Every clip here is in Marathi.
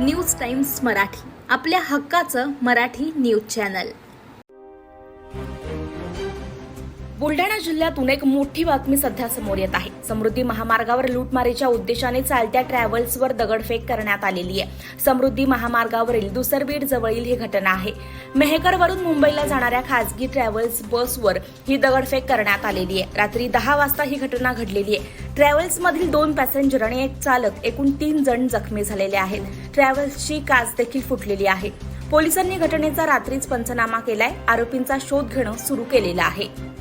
न्यूज टाइम्स मराठी आपल्या हक्काचं मराठी न्यूज चॅनल. बुलढाणा जिल्ह्यातून एक मोठी बातमी सध्या समोर येत आहे. समृद्धी महामार्गावर लूटमारीच्या उद्देशाने चालत्या ट्रॅव्हल्सवर दगडफेक करण्यात आलेली आहे. समृद्धी महामार्गावरील दुसरबीड जवळील ही घटना आहे. मेहकरवरून मुंबईला जाणाऱ्या खासगी ट्रॅव्हल्स बसवर ही दगडफेक करण्यात आलेली आहे. रात्री दहा वाजता ही घटना घडलेली आहे. ट्रॅव्हल्समधील दोन पॅसेंजर आणि एक चालक एकूण तीन जण जखमी झालेले आहेत. ट्रॅव्हल्सची काच देखील फुटलेली आहे. पोलिसांनी घटनेचा रात्रीच पंचनामा केलाय. आरोपींचा शोध घेणं सुरू केलेलं आहे.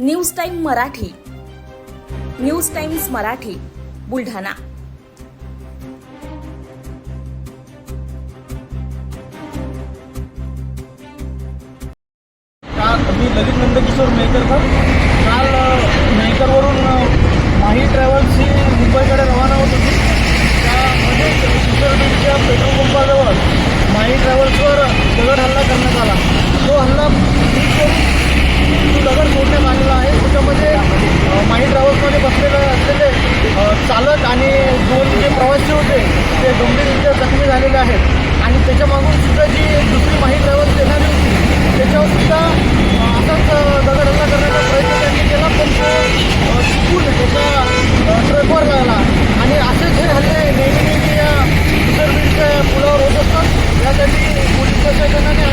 News time Marathi. News times Marathi Buldhana. मी ललित नंदकिशोर मेहकरकर काल अ, मेहकरवरून माही ट्रॅव्हल्स ही मुंबईकडे रवाना होत होती. त्यामध्ये शिवसेनेच्या पेट्रोल पंपाजवळ माही ट्रॅव्हल्सवर दगड हल्ला करण्यात आला. तो हल्ला दगड सोडण्यात no, no, no.